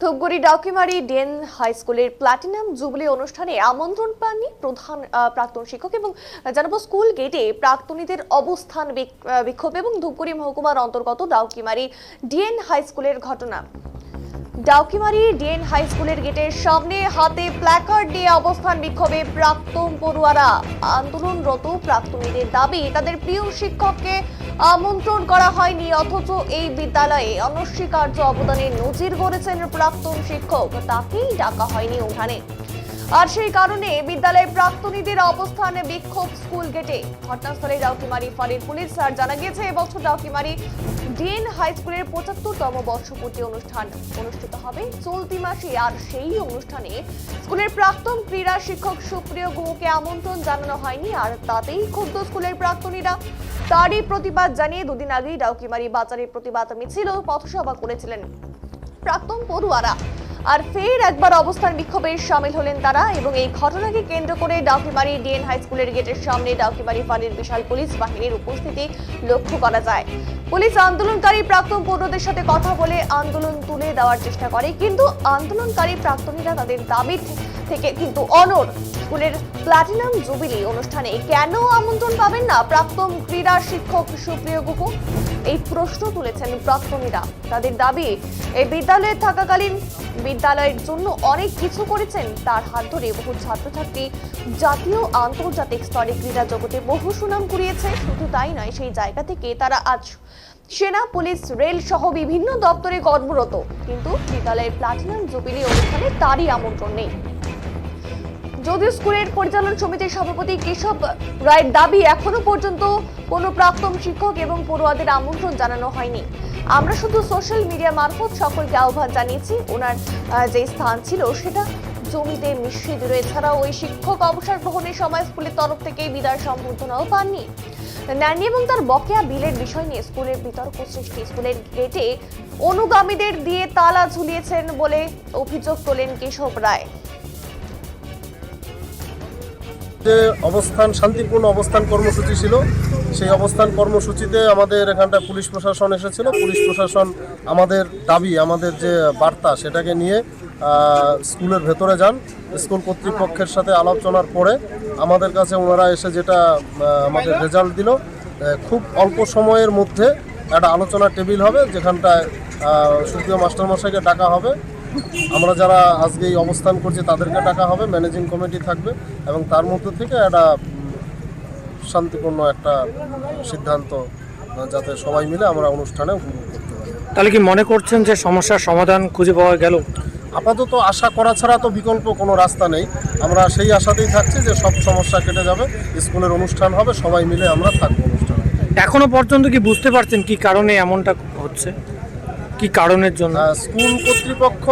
ধূপগুড়ি ডাউকিমারি ডেন হাই স্কুলের platinum jubilee অনুষ্ঠানে আমন্ত্রণ পাননি প্রধান প্রাক্তন শিক্ষক এবং জানাব স্কুল গেটে প্রাক্তনীদের অবস্থান বিক- বিক্ষোভ এবং ধূপগুড়ি মহকুমার অন্তর্গত ডাউকিমারি ডিএন হাই স্কুলের ঘটনা। ডাউকিমারি ডিএন হাই স্কুলের গেটের সামনে হাতে প্ল্যাকার্ড নিয়ে অবস্থান বিক্ষোভে প্রাক্তন পড়ুয়ারা। আন্দোলনরত প্রাক্তনীদের দাবি, তাদের প্রিয় শিক্ষককে আমন্ত্রণ করা হয়নি, অথচ এই বিদ্যালয়ে অনস্বীকার্য অবদানের নজির গড়েছেন প্রাক্তন শিক্ষক। তাকেই ডাকা হয়নি ওখানে আর সেই কারণে বিদ্যালয়ের প্রাক্তনীদের অবস্থানে বিক্ষোভ স্কুল গেটে। ঘটনাস্থলে ডাউকিমারি ফাঁড়ির পুলিশ আর জানা গিয়েছে, এবছর ডাউকিমারি ডিএন হাই স্কুলের পঁচাত্তরতম বর্ষপূর্তি অনুষ্ঠান অনুষ্ঠিত হবে চলতি মাসে। আর সেই অনুষ্ঠানে স্কুলের প্রাক্তন ক্রীড়া শিক্ষক সুপ্রিয় গুহকে আমন্ত্রণ জানানো হয়নি, আর তাতেই ক্ষুব্ধ স্কুলের প্রাক্তনীরা। তারই প্রতিবাদ জানিয়ে দুদিন আগেই ডাউকিমারি বাজারে প্রতিবাদ মিছিল ও পথসভা করেছিলেন প্রাক্তন পড়ুয়ারা। আর ফের একবার অবস্থান বিক্ষোভে সামিল হলেন তারা এবং এই ঘটনাকে কেন্দ্র করে ডাউকিমারি ডিএন হাই স্কুলের গেটের সামনে ডাউকিমারি ফাঁড়ির বিশাল পুলিশ বাহিনীর উপস্থিতি লক্ষ্য করা যায়। পুলিশ আন্দোলনকারী প্রাক্তন পৌরদের সাথে কথা বলে আন্দোলন তুলে দেওয়ার চেষ্টা করে, কিন্তু আন্দোলনকারী প্রাক্তনীরা তাদের দাবি থেকে কিন্তু অনর স্কুলের প্লাটিনাম জুবিলি অনুষ্ঠানে কেন আমন্ত্রণ পাবেন না প্রাক্তন ক্রীড়া শিক্ষক সুপ্রিয় গুহ? এই প্রশ্ন তুলেছেন প্রাক্তনীরা। তাদের দাবি এই বিদ্যালয়ে থাকাকালীন বিদ্যালয়ের জন্য অনেক কিছু করেছেন। তার হাত ধরে বহু ছাত্রছাত্রী জাতীয় আন্তর্জাতিক স্তরে ক্রীড়া জগতে বহু সুনাম কুড়িয়েছে। শুধু তাই নয়, সেই জায়গা থেকে তারা আজ সেনা, পুলিশ, রেল সহ বিভিন্ন দপ্তরে কর্মরত। কিন্তু বিদ্যালয়ের প্লাটিনাম জুবিলি অনুষ্ঠানে তারই আমন্ত্রণ নেই। যদিও স্কুলের পরিচালন সমিতির সভাপতি কেশব রায়ের দাবি এখনও পর্যন্ত কোনো প্রাক্তন শিক্ষক এবং পড়ুয়াদের আমন্ত্রণ জানানো হয়নি। আমরা শুধু সোশ্যাল মিডিয়া মারফত সকলকে আহ্বান জানিয়েছি, ওনার যে স্থান ছিল সেটা জমিতে মিশ্রিত এছাড়াও ওই শিক্ষক অবসর গ্রহণের সময় স্কুলের তরফ থেকে বিদায় সম্বর্ধনাও পাননি। ন্যানি এবং তার বকেয়া বিলের বিষয় নিয়ে স্কুলের বিতর্ক সৃষ্টি। স্কুলের গেটে অনুগামীদের দিয়ে তালা ঝুলিয়েছেন বলে অভিযোগ তোলেন কেশব রায়। যে অবস্থান, শান্তিপূর্ণ অবস্থান কর্মসূচি ছিল। সেই অবস্থান কর্মসূচিতে আমাদের এখানটায় পুলিশ প্রশাসন এসেছিল। পুলিশ প্রশাসন আমাদের দাবি, আমাদের যে বার্তা, সেটাকে নিয়ে স্কুলের ভেতরে যান। স্কুল কর্তৃপক্ষের সাথে আলোচনার পরে আমাদের কাছে ওনারা এসে যেটা আমাদের রেজাল্ট দিল খুব অল্প সময়ের মধ্যে একটা আলোচনা টেবিল হবে, যেখানটায় সুপ্রিয় মাস্টারমশাইকে ডাকা হবে। আমরা যারা আজকে এই অবস্থান করছি তাদেরকে ডাকা হবে ম্যানেজিং কমিটি থাকবে এবং তার মধ্যে থেকে একটা শান্তিপূর্ণ একটা সিদ্ধান্ত যাতে সবাই মিলে আমরা অনুষ্ঠানে উপভোগ করতে পারি। তাহলে কি মনে করছেন যে সমস্যার সমাধান খুঁজে পাওয়া গেল? আপাতত আশা করা ছাড়া তো বিকল্প কোনো রাস্তা নেই। আমরা সেই আশাতেই থাকছি যে সব সমস্যা কেটে যাবে স্কুলের অনুষ্ঠান হবে সবাই মিলে আমরা থাকব অনুষ্ঠানে। এখনও পর্যন্ত কি বুঝতে পারছেন কি কারণে এমনটা হচ্ছে? কি কারণের জন্য? স্কুল কর্তৃপক্ষ,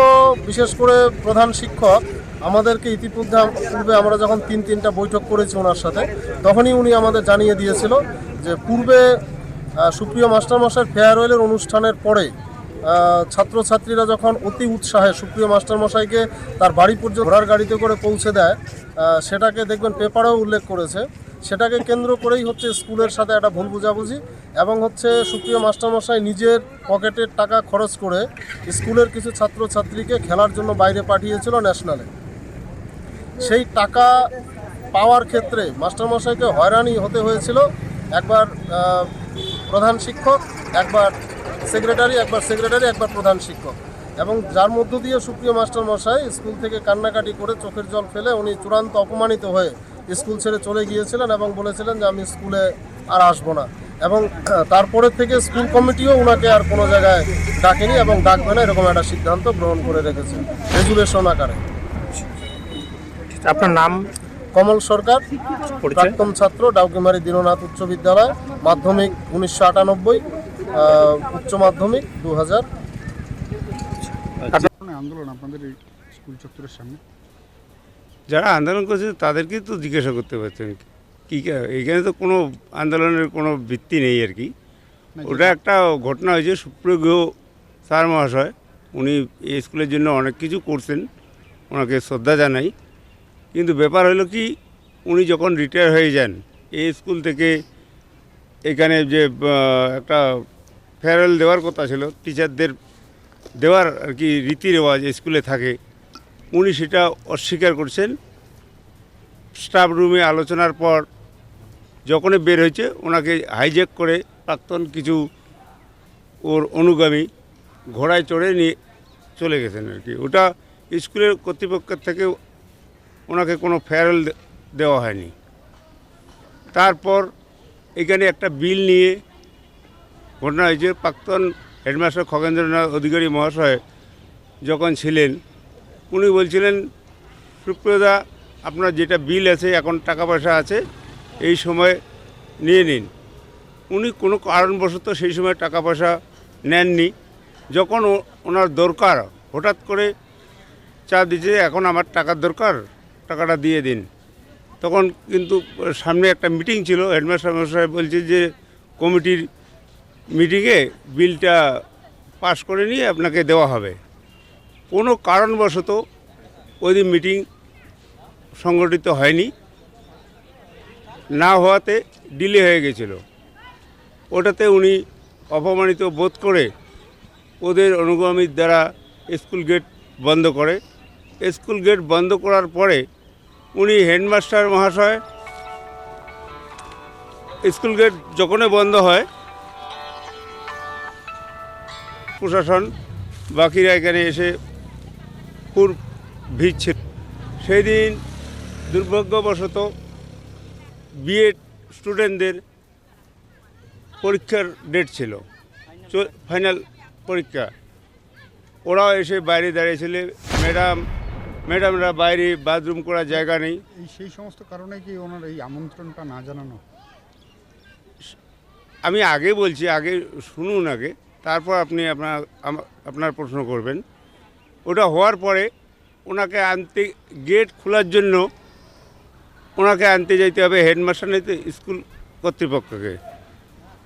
বিশেষ করে প্রধান শিক্ষক, আমাদেরকে ইতিপূর্বে পূর্বে আমরা যখন তিন তিনটা বৈঠক করেছি ওনার সাথে, তখনই উনি আমাদের জানিয়ে দিয়েছিল যে পূর্বে সুপ্রিয় মাস্টারমশাই ফেয়ারওয়েলের অনুষ্ঠানের পরে ছাত্রছাত্রীরা যখন অতি উৎসাহে সুপ্রিয় মাস্টারমশাইকে তার বাড়ি পর্যন্ত ঘোড়ার গাড়িতে করে পৌঁছে দেয় সেটাকে দেখবেন পেপারেও উল্লেখ করেছে। সেটাকে কেন্দ্র করেই হচ্ছে স্কুলের সাথে একটা ভুল বোঝাবুঝি এবং হচ্ছে সুপ্রিয় মাস্টারমশাই নিজের পকেটের টাকা খরচ করে স্কুলের কিছু ছাত্রছাত্রীকে খেলার জন্য বাইরে পাঠিয়েছিল ন্যাশনালে। সেই টাকা পাওয়ার ক্ষেত্রে মাস্টারমশাইকে হয়রানি হতে হয়েছিল। একবার প্রধান শিক্ষক, একবার সেক্রেটারি একবার সেক্রেটারি, একবার প্রধান শিক্ষক। এবং যার মধ্য দিয়ে সুপ্রিয় মাস্টারমশাই স্কুল থেকে কান্নাকাটি করে চোখের জল ফেলে উনি চূড়ান্ত অপমানিত হয়ে স্কুল ছেড়ে চলে গিয়েছিলেন এবং বলেছিলেন যে আমি স্কুলে আর আসব না। এবং তারপরে থেকে স্কুল কমিটিও ওনাকে আর কোনো জায়গায় ডাকেনি এবং ডাকবে না এরকম একটা সিদ্ধান্ত গ্রহণ করে রেখেছে রেজুলেশন আকারে। আপনার নাম? কমল সরকার প্রাক্তন ছাত্র ডাউকিমারি দীননাথ উচ্চ বিদ্যালয় মাধ্যমিক উনিশশো আটানব্বই উচ্চ মাধ্যমিক দু হাজার আন্দোলন আপনাদের স্কুল চত্বরের সামনে? যারা আন্দোলন করছে তাদেরকেই তো জিজ্ঞাসা করতে পারছেন। কী কা- এখানে তো কোনো আন্দোলনের কোনো ভিত্তি নেই আর কি। ওটা একটা ঘটনা হয়েছে সুপ্রিয় স্যার মহাশয় উনি এই স্কুলের জন্য অনেক কিছু করছেন ওনাকে শ্রদ্ধা জানাই। কিন্তু ব্যাপার হলো কি উনি যখন রিটায়ার হয়ে যান এই স্কুল থেকে এখানে যে একটা ফেয়ারওয়েল দেওয়ার কথা ছিল টিচারদের দেওয়ার আর কি রীতি রেওয়াজ স্কুলে থাকে উনি সেটা অস্বীকার করছেন। স্টাফ রুমে আলোচনার পর যখনই বের হয়েছে, ওনাকে হাইজ্যাক করে প্রাক্তন কিছু ওর অনুগামী ঘোড়ায় চড়ে নিয়ে চলে গেছেন আর কি। ওটা স্কুলের কর্তৃপক্ষের থেকে ওনাকে কোনো ফেয়ারেল দেওয়া হয়নি। তারপর এখানে একটা বিল নিয়ে ঘটনা হয়েছে। প্রাক্তন হেডমাস্টার খগেন্দ্রনাথ অধিকারী মহাশয় যখন ছিলেন উনি বলছিলেন, সুপ্রিয়দা, আপনার যেটা বিল আছে, এখন টাকা পয়সা আছে, এই সময় নিয়ে নিন। উনি কোনো কারণবশত সেই সময় টাকা পয়সা নেননি। যখন ওনার দরকার, হঠাৎ করে চা দিচ্ছে এখন আমার টাকার দরকার, টাকাটা দিয়ে দিন। তখন কিন্তু সামনে একটা মিটিং ছিল, হেডমাস্টার মশাই বলছে যে, কমিটির মিটিংয়ে বিলটা পাস করে নিয়ে আপনাকে দেওয়া হবে। কোনো কারণবশত ওই দিন মিটিং সংগঠিত হয়নি। না হওয়াতে ডিলে হয়ে গেছিল। ওটাতে উনি অপমানিত বোধ করে ওদের অনুগামীর দ্বারা স্কুল গেট বন্ধ করে। স্কুল গেট বন্ধ করার পরে উনি হেডমাস্টার মহাশয় স্কুল গেট যখনই বন্ধ হয়, প্রশাসন বাকিরা এখানে এসে খুব ভিড় ছিল সেই দিন দুর্ভাগ্যবশত বিএড স্টুডেন্টদের পরীক্ষার ডেট ছিল ফাইনাল পরীক্ষা। ওরাও এসে বাইরে দাঁড়িয়েছিল। ম্যাডাম ম্যাডামরা বাইরে বাথরুম করার জায়গা নেই। এই সেই সমস্ত কারণে কি ওনার এই আমন্ত্রণটা না জানানো? আমি আগে বলছি আগে শুনুন আগে। তারপর আপনি আপনার আপনার প্রশ্ন করবেন। ওটা হওয়ার পরে ওনাকে আনতে, গেট খোলার জন্য ওনাকে আনতে যাইতে হবে হেডমাস্টার নিতে স্কুল কর্তৃপক্ষকে।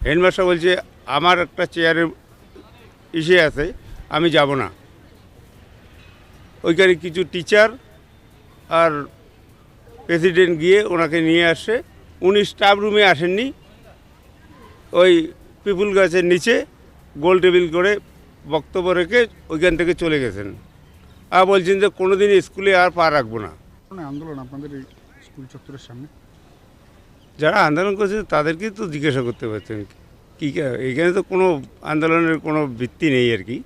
হেডমাস্টার বলছে, আমার একটা চেয়ারের ইসে আছে, আমি যাব না। ওইখানে কিছু টিচার আর প্রেসিডেন্ট গিয়ে ওনাকে নিয়ে আসে। উনি স্টাফ রুমে আসেননি। ওই পিপুল গাছের নিচে গোল টেবিল করে বক্তব্য রেখে ওইখান থেকে চলে গেছেন। বলছেন যে কোনো দিন স্কুলে আর পা রাখব না। আন্দোলন আপনাদের স্কুল চত্বরের সামনে? যারা আন্দোলন করছে তাদেরকে তো জিজ্ঞাসা করতে পারছেন। কী এখানে তো কোনো আন্দোলনের কোনো ভিত্তি নেই আর কি।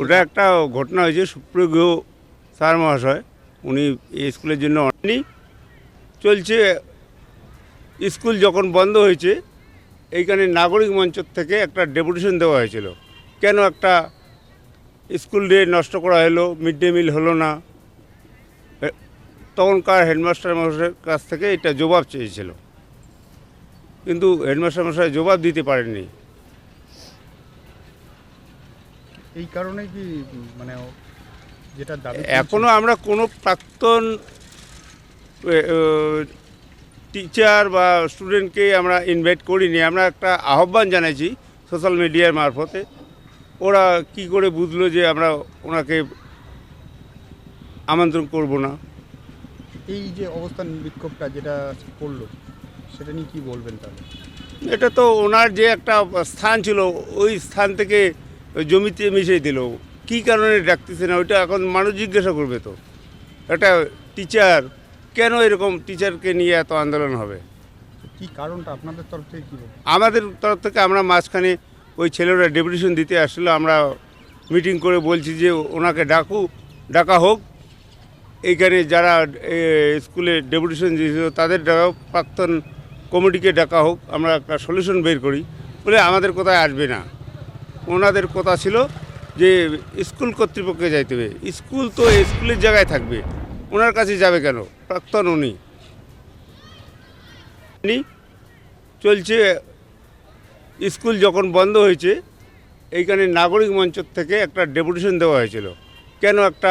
ওটা একটা ঘটনা হয়েছে সুপ্রিয় স্যার মহাশয় উনি এই স্কুলের জন্য অনেক চলছে স্কুল যখন বন্ধ হয়েছে এইখানে নাগরিক মঞ্চ থেকে একটা ডেপুটেশন দেওয়া হয়েছিল। কেন একটা স্কুল ডে নষ্ট করা হলো মিড ডে মিল হলো না। তখনকার হেডমাস্টার মশাইয়ের কাছ থেকে এটা জবাব চেয়েছিল। কিন্তু হেডমাস্টার মশাই জবাব দিতে পারেননি। এই কারণে কি মানে ও- যেটা দাবি এখনও আমরা কোনো প্রাক্তন টিচার বা স্টুডেন্টকে আমরা ইনভাইট করিনি। আমরা একটা আহ্বান জানাইছি সোশ্যাল মিডিয়ার মারফতে। ওরা কি করে বুঝলো যে আমরা ওনাকে আমন্ত্রণ করব না? এই যে অবস্থান বিক্ষোভটা যেটা করল সেটা নিয়ে কি বলবেন তাহলে? এটা তো ওনার যে একটা স্থান ছিল ওই স্থান থেকে জমিতে মিশিয়ে দিল। কী কারণে ডাকতেছে না? ওইটা এখন মানুষ জিজ্ঞাসা করবে তো। একটা টিচার কেন এরকম টিচারকে নিয়ে এত আন্দোলন হবে? কি কারণটা? আপনাদের তরফ থেকে কি আমাদের তরফ থেকে আমরা মাঝখানে ওই ছেলেরা ডেপুটেশন দিতে আসলো, আমরা মিটিং করে বলছি যে ওনাকে ডাকু, ডাকা হোক। এইখানে যারা স্কুলে ডেপুটেশন দিয়েছিল, তাদের ডাকা প্রাক্তন কমিটিকে ডাকা হোক, আমরা একটা সলিউশন বের করি। বলে আমাদের কোথায় আসবে না। ওনাদের কথা ছিল যে স্কুল কর্তৃপক্ষে যাইতে হবে। স্কুল তো স্কুলের জায়গায় থাকবে। ওনার কাছে যাবে কেন? প্রাক্তন উনি চলছে স্কুল যখন বন্ধ হয়েছে এইখানে নাগরিক মঞ্চ থেকে একটা ডেপুটেশন দেওয়া হয়েছিল। কেন একটা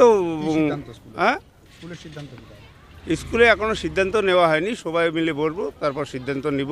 তো স্কুলে? হ্যাঁ? স্কুলে এখনও সিদ্ধান্ত নেওয়া হয়নি সবাই মিলে বলব তারপর সিদ্ধান্ত নিব।